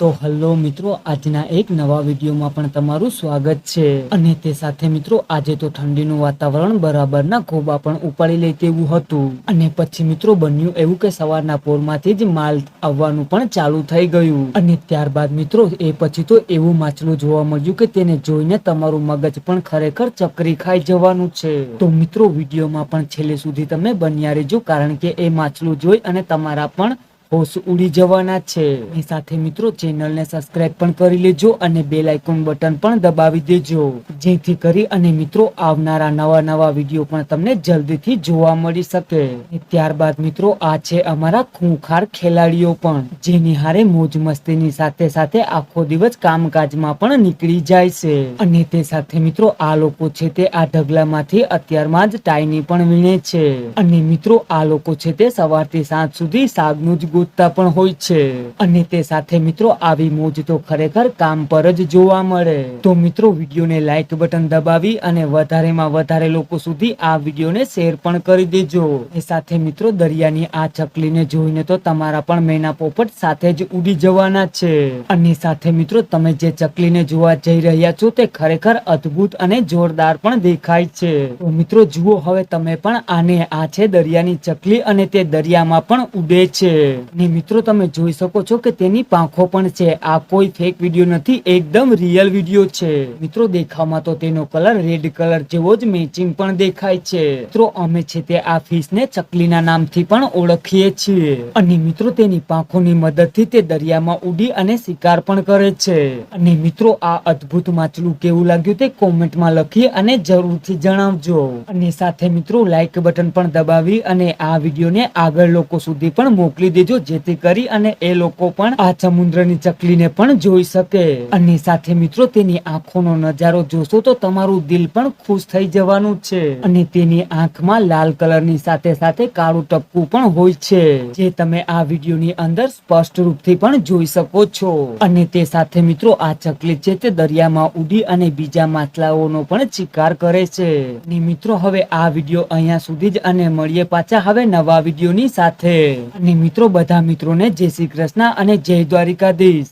તો હલો મિત્રો, આજના એક નવા વિડીયોમાં પણ તમારું સ્વાગત છે. અને તે સાથે મિત્રો, આજે તો ઠંડીનું વાતાવરણ બરાબર ના ખોબા પણ ઉપાડી લે તેવું હતું. અને પછી મિત્રો, બન્યું એવું કે સવારના પોરમાંથી જ માલ આવવાનું પણ ચાલુ થઈ ગયું. અને ત્યારબાદ મિત્રો, એ પછી તો એવું માછલું જોવા મળ્યું કે તેને જોઈને તમારું મગજ પણ ખરેખર ચકરી ખાઈ જવાનું છે. તો મિત્રો, વિડીયોમાં પણ છેલ્લે સુધી તમે બન્યા રહેજો, કારણ કે એ માછલું જોઈ અને તમારા પણ હોશ ઉડી જવાના છે. એ સાથે મિત્રો ચેનલને સબસ્ક્રાઇબ પણ કરી લેજો અને બેલ આઇકોન બટન પણ દબાવી દેજો. જેથી કરી અને મિત્રો આવનારા નવા નવા વીડિયો પણ તમને જલ્દીથી જોવા મળી શકે. ત્યારબાદ મિત્રો આ છે અમારા ખૂંખાર ખેલાડીઓ પણ, જેની હારે મોજ મસ્તીની સાથે સાથે આખો દિવસ કામકાજમાં પણ નીકળી જાય છે. અને તે સાથે મિત્રો આ લોકો છે તે આ ઢગલામાંથી અત્યારમાં જ ટાઈની પણ વીણે છે. અને મિત્રો આ લોકો છે તે સવારથી સાંજ સુધી સાગનું જ ગોતતા પણ હોય છે. અને તે સાથે મિત્રો આવી મોજ તો ખરેખર કામ પર જ જોવા મળે. તો મિત્રો, વિડીયોને લાઈક બટન દબાવી અને વધારેમાં વધારે લોકો સુધી આ વિડીયોને શેર પણ કરી દેજો. એ સાથે મિત્રો, દરિયાની આ ચકલીને જોઈને તો તમારા પણ મેના પોપટ સાથે જ ઉડી જવાના છે. અને સાથે મિત્રો, તમે જે ચકલીને જોવા જઈ રહ્યા છો તે ખરેખર અદ્ભુત અને જોરદાર પણ દેખાય છે. તો મિત્રો, જુઓ, હવે તમે પણ આને, આ છે દરિયાની ચકલી અને તે દરિયામાં પણ ઉડે છે. ને મિત્રો, તમે જોઈ શકો છો કે તેની પાંખો પણ છે. આ કોઈ ફેક વીડિયો નથી, એકદમ રિયલ વીડિયો છે. મિત્રો, દેખાવમાં તો તેનો કલર રેડ કલર જેવો જ મેચિંગ પણ દેખાય છે. મિત્રો, અમે છે તે આ ફિશ ને ચકલીના નામથી પણ ઓળખીએ છીએ. અને મિત્રો, તેની પાંખોની મદદથી તે દરિયામાં ઉડી અને શિકાર પણ કરે છે. અને મિત્રો, આ અદ્ભુત માછલું કેવું લાગ્યું તે કોમેન્ટમાં લખી અને જરૂરથી જણાવજો. અને સાથે મિત્રો લાઈક બટન પણ દબાવી અને આ વિડીયોને આગળ લોકો સુધી પણ મોકલી દેજો. જેથી કરી અને એ લોકો પણ આ સમુદ્રની ચકલીને પણ જોઈ શકે. અને સાથે મિત્રો, તેની આંખોનો નજારો જોશો તો તમારું દિલ પણ ખુશ થઈ જવાનું છે. અને તેની આંખમાં લાલ કલરની સાથે સાથે કાળું ટપકું પણ હોય છે, જે તમે આ વિડીયોની અંદર સ્પષ્ટ રૂપથી પણ જોઈ શકો છો. અને તે સાથે મિત્રો, આ ચકલી છે તે દરિયામાં ઉડી અને બીજા માછલાઓનો પણ શિકાર કરે છે. અને મિત્રો, હવે આ વીડિયો અહીંયા સુધી જ અને મળીએ પાછા હવે નવા વિડીયોની સાથે. અને મિત્રો બધા મિત્રોને જય શ્રી કૃષ્ણ અને જય દ્વારિકાધીશ.